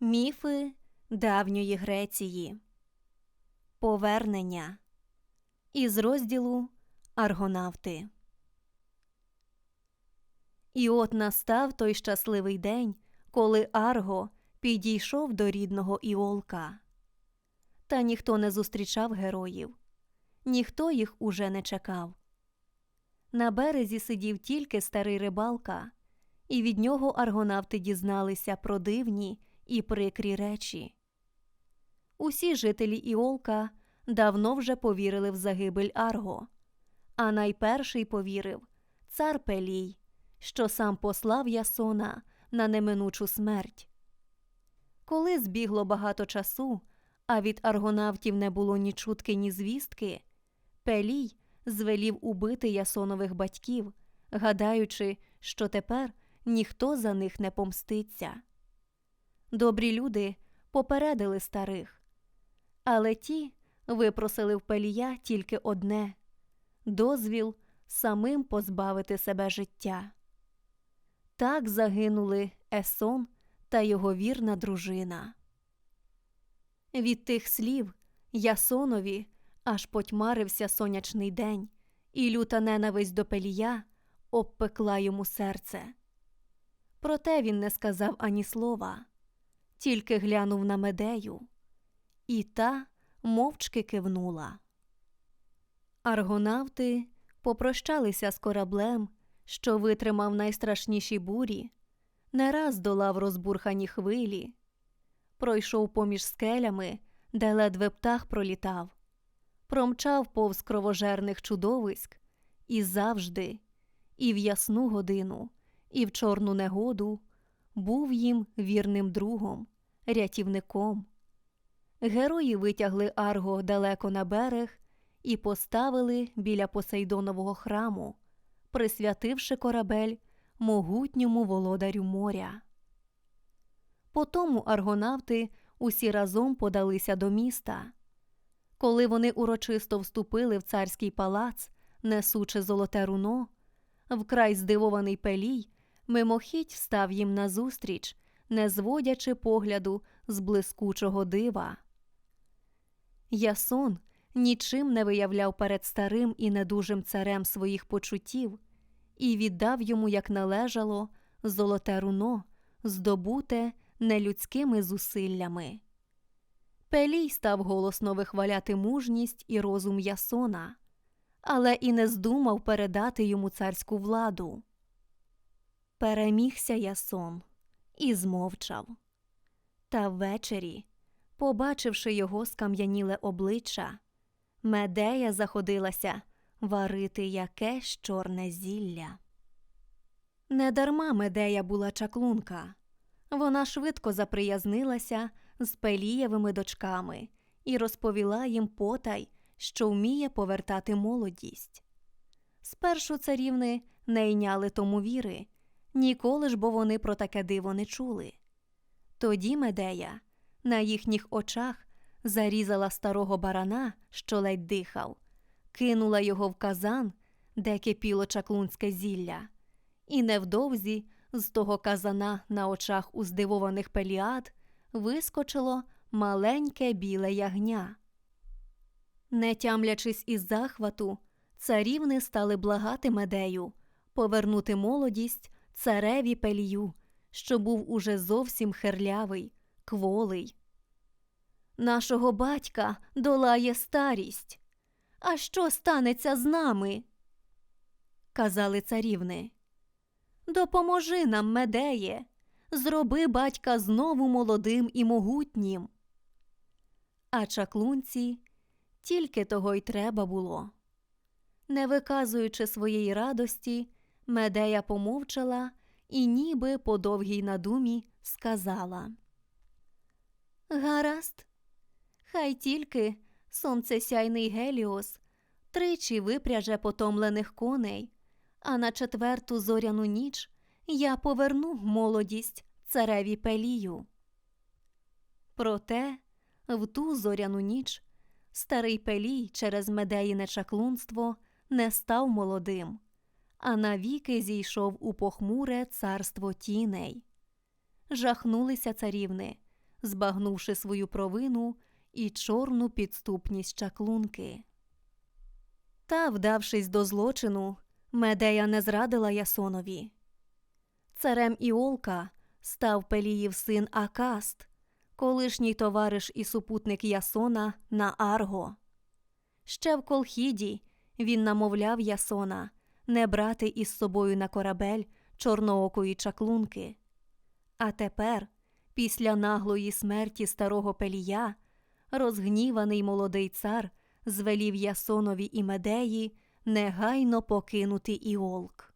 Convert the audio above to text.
Міфи давньої Греції. Повернення із розділу Аргонавти. І от настав той щасливий день, коли Арго підійшов до рідного Іолка. Та ніхто не зустрічав героїв, ніхто їх уже не чекав. На березі сидів тільки старий рибалка, і від нього аргонавти дізналися про дивні і прикрі речі. Усі жителі Іолка давно вже повірили в загибель Арго, а найперший повірив цар Пелій, що сам послав Ясона на неминучу смерть. Коли збігло багато часу, а від аргонавтів не було ні чутки, ні звістки, Пелій звелів убити Ясонових батьків, гадаючи, що тепер ніхто за них не помститься. Добрі люди попередили старих, але ті випросили в Пелія тільки одне дозвіл самим позбавити себе життя. Так загинули Есон та його вірна дружина. Від тих слів Ясонові аж потьмарився сонячний день, і люта ненависть до Пелія обпекла йому серце. Проте він не сказав ані слова, тільки глянув на медею, і та мовчки кивнула. Аргонавти попрощалися з кораблем, що витримав найстрашніші бурі, не раз долав розбурхані хвилі, пройшов поміж скелями, де ледве птах пролітав, промчав повз кровожерних чудовиськ і завжди, і в ясну годину, і в чорну негоду був їм вірним другом, рятівником. Герої витягли Арго далеко на берег і поставили біля Посейдонового храму, присвятивши корабель могутньому володарю моря. Потому аргонавти усі разом подалися до міста. Коли вони урочисто вступили в царський палац, несучи золоте руно, вкрай здивований пелій мимохідь став їм назустріч, не зводячи погляду з блискучого дива. Ясон нічим не виявляв перед старим і недужим царем своїх почуттів і віддав йому, як належало, золоте руно, здобуте нелюдськими зусиллями. Пелій став голосно вихваляти мужність і розум Ясона, але і не здумав передати йому царську владу. Перемігся Ясон і змовчав. Та ввечері, побачивши його скам'яніле обличчя, Медея заходилася варити якесь чорне зілля. Недарма Медея була чаклунка. Вона швидко заприязнилася з Пелієвими дочками і розповіла їм потай, що вміє повертати молодість. Спершу царівни не йняли тому віри, ніколи ж бо вони про таке диво не чули. Тоді Медея на їхніх очах зарізала старого барана, що ледь дихав, кинула його в казан, де кипіло чаклунське зілля, і невдовзі з того казана на очах у здивованих пеліад вискочило маленьке біле ягня. Не тямлячись із захвату, царівни стали благати медею повернути молодість цареві пелію, що був уже зовсім херлявий, кволий. Нашого батька долає старість. А що станеться з нами? Казали царівни. Допоможи нам, медеє, зроби батька знову молодим і могутнім. А чаклунці тільки того й треба було. Не виказуючи своєї радості, медея помовчала і, ніби по довгій надумі, сказала. Гаразд, хай тільки сонцесяйний Геліос тричі випряже потомлених коней, а на четверту зоряну ніч я поверну молодість цареві Пелію. Проте в ту зоряну ніч старий Пелій через медеїне чаклунство не став молодим, а навіки зійшов у похмуре царство тіней. Жахнулися царівни, збагнувши свою провину і чорну підступність чаклунки. Та, вдавшись до злочину, Медея не зрадила Ясонові. Царем Іолка став Пеліїв син Акаст, колишній товариш і супутник Ясона на Арго. Ще в Колхіді він намовляв Ясона не брати із собою на корабель чорноокої чаклунки. А тепер, після наглої смерті старого Пелія, розгніваний молодий цар звелів Ясонові і Медеї негайно покинути Іолк.